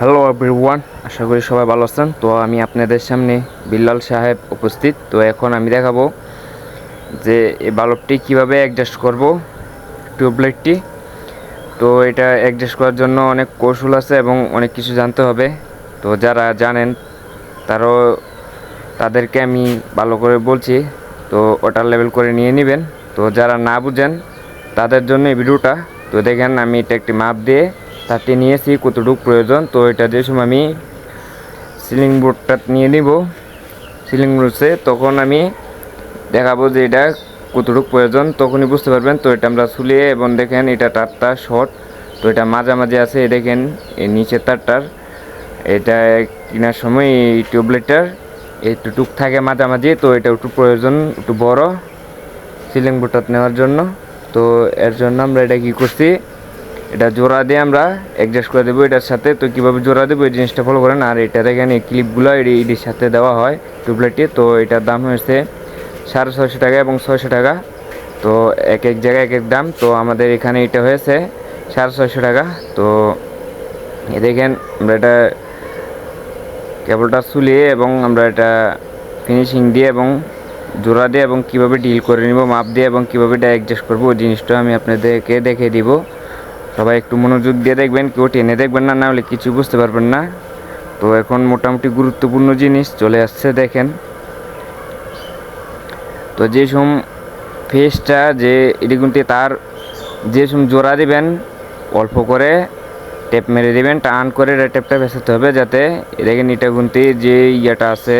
Hello everyone আশা করি সবাই ভালো আছেন। তো আমি আপনাদের সামনে বিল্লাল সাহেব উপস্থিত। তো এখন আমি দেখাবো যে এই বাল্বটি কীভাবে অ্যাডজাস্ট করব, টিউবলাইটটি। তো এটা অ্যাডজাস্ট করার জন্য অনেক কৌশল আছে এবং অনেক কিছু জানতে হবে। তো যারা জানেন, তারও তাদেরকে আমি ভালো করে বলছি। তো ওটার লেভেল করে নিয়ে নেবেন। তো যারা না বুঝেন, তাদের জন্য এই ভিডিওটা তো দেখেন, আমি এটা একটি মাপ দিয়ে তাতে নিয়েছি, কতটুকু প্রয়োজন? তো এটা যে সময় আমি সিলিং বোর্ডটা নিয়ে নিব সিলিং বোর্ডসে তখন আমি দেখাবো যে এটা কতটুকু প্রয়োজন। তখনই বুঝতে পারবেন, তো এটা আমরা সুলিয়ে এবং দেখেন এটা তারটা শর্ট তো এটা মাঝামাঝি আছে দেখেন, এই নিচের তারটার, এটা কেনার সময় এই টিউবলাইটটার টুক থাকে মাঝামাঝি, তো এটা একটু প্রয়োজন, একটু বড় সিলিং বোর্ডটা নেওয়ার জন্য। তো এর জন্য আমরা এটা কী করছি এটা জোড়া দিয়ে আমরা অ্যাডজাস্ট করে দেবো এটার সাথে। তো কীভাবে জোড়া দেবো? এই জিনিসটা ফলো করেন। আর এটা দেখেন এই ক্লিপগুলো এটির সাথে দেওয়া হয় টিউবলাইটটি তো এটার দাম হয়েছে সাড়ে ছয়শো টাকা এবং ছয়শো টাকা। তো এক এক জায়গায় এক এক দাম। তো আমাদের এখানে এটা হয়েছে সাড়ে ছয়শো টাকা। তো এ দেখেন, আমরা এটা কেবলটা সুলিয়ে এবং আমরা এটা ফিনিশিং দিয়ে এবং জোড়া দিয়ে এবং কীভাবে ডিল করে নিব, মাপ দিয়ে এবং কীভাবে এটা অ্যাডজাস্ট করব, ওই জিনিসটা আমি আপনাদেরকে দেখে দিব। সবাই একটু মনোযোগ দিয়ে দেখবেন, কেউ টেনে দেখবেন না না হলে কিছু বুঝতে পারবেন না। তো এখন মোটামুটি গুরুত্বপূর্ণ জিনিস চলে আসছে, দেখেন। তো যে সম ফেসটা, যে এদিকে তার যে সম জোড়া দিবেন, অল্প করে টেপ মেরে দিবেন, টান করে টেপটা ভেসাতে হবে যাতে দেখেন এটা গুনতি যে ইয়েটা আছে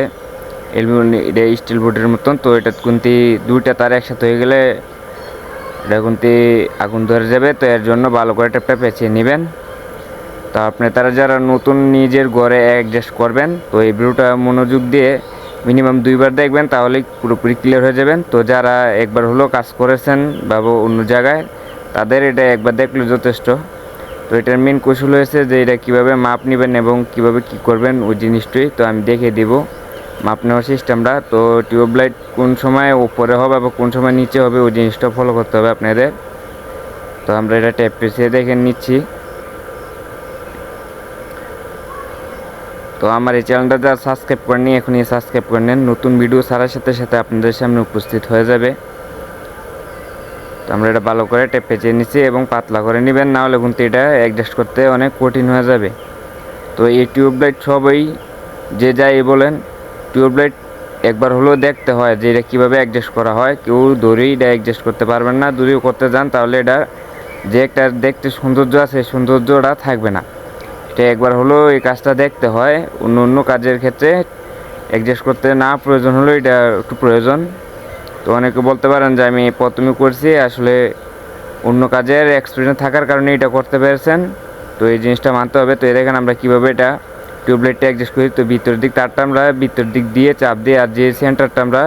এলমিনিয়াম এটা স্টিল বোর্ডের মতন, তো এটা গুনতি দুইটা তার একসাথে হয়ে গেলে গুনতি আগুন ধরে যাবে, তো এর জন্য ভালো করে টেপটা পেঁচিয়ে নেবেন। তো আপনি তারা যারা নতুন নিজের ঘরে অ্যাডজাস্ট করবেন, তো এই ভিডিওটা মনোযোগ দিয়ে মিনিমাম দুইবার দেখবেন, তাহলেই পুরোপুরি ক্লিয়ার হয়ে যাবেন। তো যারা একবার হলো কাজ করেছেন বা অন্য জায়গায়, তাদের এটা একবার দেখলে যথেষ্ট। তো এটার মেন কৌশল হয়েছে যে এটা কীভাবে মাপ নেবেন এবং কীভাবে কি করবেন, ওই জিনিসটাই তো আমি দেখে দিব। মাপ নেওয়ার সিস্টেমটা। তো টিউবলাইট কোন সময় উপরে হবে বা কোন সময় নিচে হবে, ওই জিনিসটা ফলো করতে হবে আপনাদের। তো আমরা এটা ট্যাপ পেছিয়ে দেখে নিচ্ছি। তো আমার এই চ্যানেলটা যারা সাবস্ক্রাইব করেনি এখনই সাবস্ক্রাইব করে নেন। নতুন ভিডিও ছাড়ার সাথে সাথে আপনাদের সামনে উপস্থিত হয়ে যাবে। তো আমরা এটা ভালো করে টেপ পেঁচিয়ে নিচ্ছি এবং পাতলা করে নেবেন, না হলে কিন্তু এটা অ্যাডজাস্ট করতে অনেক কঠিন হয়ে যাবে। তো এই টিউবলাইট সবই যে যাই বলেন টিউবলাইট একবার হলেও দেখতে হয় যে এটা কীভাবে অ্যাডজাস্ট করা হয়। কেউ দড়ি এটা অ্যাডজাস্ট করতে পারবেন না। দড়িও করতে যান, তাহলে এটা যে একটা দেখতে সৌন্দর্য আছে সৌন্দর্যটা থাকবে না। এটা একবার হলেও এই কাজটা দেখতে হয়। অন্য অন্য কাজের ক্ষেত্রে অ্যাডজাস্ট করতে না প্রয়োজন হলেও এটা একটু প্রয়োজন। তো অনেকে বলতে পারেন যে, আমি প্রথমে করছি, আসলে অন্য কাজের এক্সপিরিয়েন্স থাকার কারণে এটা করতে পেরেছেন। তো এই জিনিসটা মানতে হবে। তো দেখেন আমরা কীভাবে এটা টিউবলাইটটা অ্যাডজাস্ট করি, তো ভিতর দিক তারটা আমরা ভিতর দিক দিয়ে চাপ দিয়ে আর যে সেন্টারটা আমরা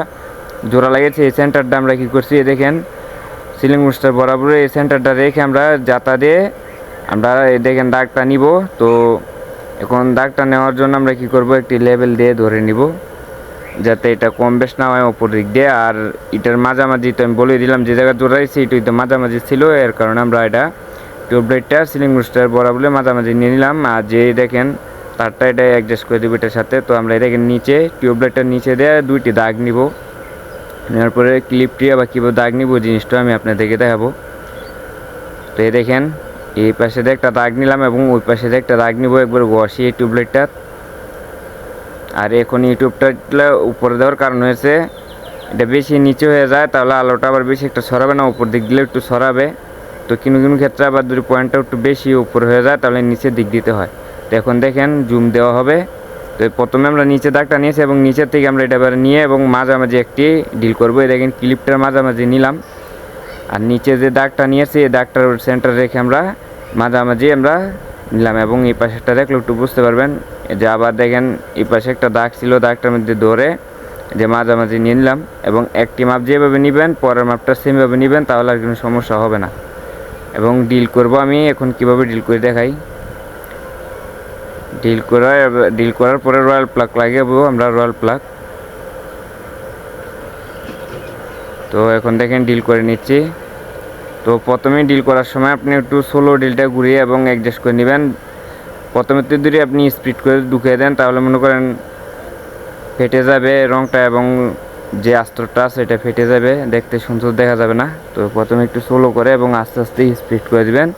জোড়া লাগিয়েছি, এই সেন্টারটা আমরা কী করছি, এই দেখেন সিলিং মুস্টার বরাবর এই সেন্টারটা রেখে আমরা যাতা দিয়ে আমরা দেখেন দাগটা নিব, তো এখন দাগটা নেওয়ার জন্য আমরা কি করব, একটি লেভেল দিয়ে ধরে নিব, যাতে এটা কম বেশ না হয় ওপর দিক দিয়ে। আর এটার মাঝামাঝি তো আমি বলে দিলাম, যে জায়গায় জোড়াইছি, এটাই তো মাঝামাঝি ছিল, এর কারণে আমরা এটা টিউবলাইটটা সিলিং মুস্টার বরাবর মাঝামাঝি নিয়ে নিলাম। আর যে দেখেন তারটা এটা অ্যাডজাস্ট করে দেবো এটার সাথে। তো আমরা দেখেন নিচে টিউবলাইটটার নিচে দিয়ে দুইটি দাগ নিব। নেওয়ার পরে ক্লিপটি আবার কীভাবে দাগ নিব জিনিসটা আমি আপনাদেরকে দেখাবো। তো এই দেখেন, এই পাশে দিয়ে একটা দাগ নিলাম এবং ওই পাশে দিয়ে একটা দাগ নিব একবার বসি এই টিউবলাইটটা আর এখন ইউটিউবটা উপরে দেওয়ার কারণ হয়েছে, এটা বেশি নিচে হয়ে যায়, তাহলে আলোটা আবার বেশি একটা সরাবে না, উপর দিক দিলে একটু সরাবে। তো কোনো কোনো ক্ষেত্রে আবার দুই পয়েন্টটা একটু বেশি উপরে হয়ে যায়, তাহলে নিচের দিক দিতে হয়। তো এখন দেখেন জুম দেওয়া হবে। তো প্রথমে আমরা নিচে দাগটা নিয়েছি এবং নিচের থেকে আমরা এটা এবার নিয়ে এবং মাঝামাঝি একটি ডিল করব। এই দেখেন ক্লিপটার মাঝামাঝি নিলাম। আর নিচে যে দাগটা নিয়েছি, এই দাগটার সেন্টার রেখে আমরা মাঝামাঝি আমরা নিলাম এবং এই পাশেরটা দেখলে একটু বুঝতে পারবেন যে আবার দেখেন, এই পাশে একটা দাগ ছিল, দাগটার মধ্যে ধরে যে মাঝামাঝি নিয়ে নিলাম এবং একটি মাপ যেভাবে নেবেন, পরের মাপটা সেমভাবে নেবেন, তাহলে আর কোনো সমস্যা হবে না। এবং ডিল করব আমি, এখন কীভাবে ডিল করে দেখাই। ডিল করা ডিল করার পরে রয়্যাল প্লাগ লাগাবো আমরা রয়্যাল প্লাক তো এখন দেখেন ডিল করে নিচ্ছি। তো প্রথমে ডিল করার সময় আপনি একটু সোলো ডিলটা ঘুরিয়ে এবং অ্যাডজাস্ট করে নেবেন। প্রথমে তো যদি আপনি স্পিড করে ঢুকিয়ে দেন, তাহলে মনে করেন ফেটে যাবে রংটা এবং যে আস্তরটা আছে এটা ফেটে যাবে। দেখতে সুন্দর দেখা যাবে না। তো প্রথমে একটু সোলো করে এবং আস্তে আস্তে স্পিড করে দিবেন।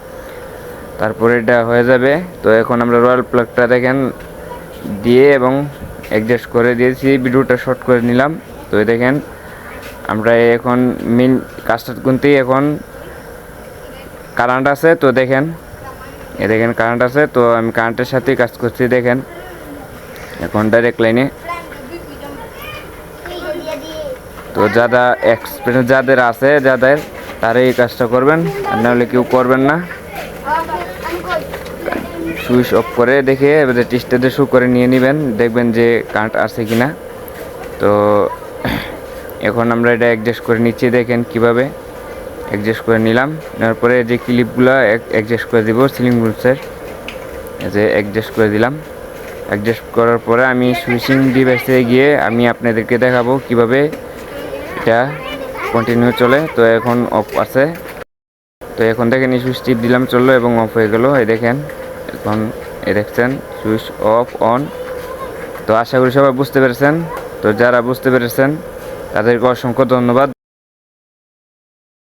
তারপরে এটা হয়ে যাবে। তো এখন আমরা রয়্যাল প্লাগটা দেখেন, দিয়ে এবং অ্যাডজাস্ট করে দিয়েছি। ভিডিওটা শর্ট করে নিলাম। তো দেখেন, আমরা এখন মেন কাজটা গুনতেই এখন কারেন্ট আছে। তো দেখেন এ দেখেন কারেন্ট আছে। তো আমি কারেন্টের সাথেই কাজ করছি, দেখেন। এখন ডাইরেক্ট লাইনে তো যারা এক্সপিরিয়েন্স যাদের আছে, যাদের তারা এই কাজটা করবেন। আর নাহলে কেউ করবেন না। সুইচ অফ করে দেখে এবারে টিস্টাতে শু করে নিয়ে নেবেন, দেখবেন যে কারেন্ট আছে কিনা। তো এখন আমরা এটা অ্যাডজাস্ট করে নিচ্ছি, দেখেন কীভাবে অ্যাডজাস্ট করে নিলাম। নেওয়ার পরে যে ক্লিপগুলো অ্যাডজাস্ট করে দিব সিলিং রুলসের যে অ্যাডজাস্ট করে দিলাম। অ্যাডজাস্ট করার পরে আমি সুইচিং ডিভাইসে গিয়ে আমি আপনাদেরকে দেখাবো কীভাবে এটা কন্টিনিউ চলে। তো এখন অফ আছে। তো এখন দেখেন সুইচ টিপ দিলাম, চলল এবং অফ হয়ে গেল। এই দেখেন এখন দেখছেন, সুইচ অফ অন। তো আশা করি সবাই বুঝতে পেরেছেন। তো যারা বুঝতে পেরেছেন, তাদেরকে অসংখ্য ধন্যবাদ।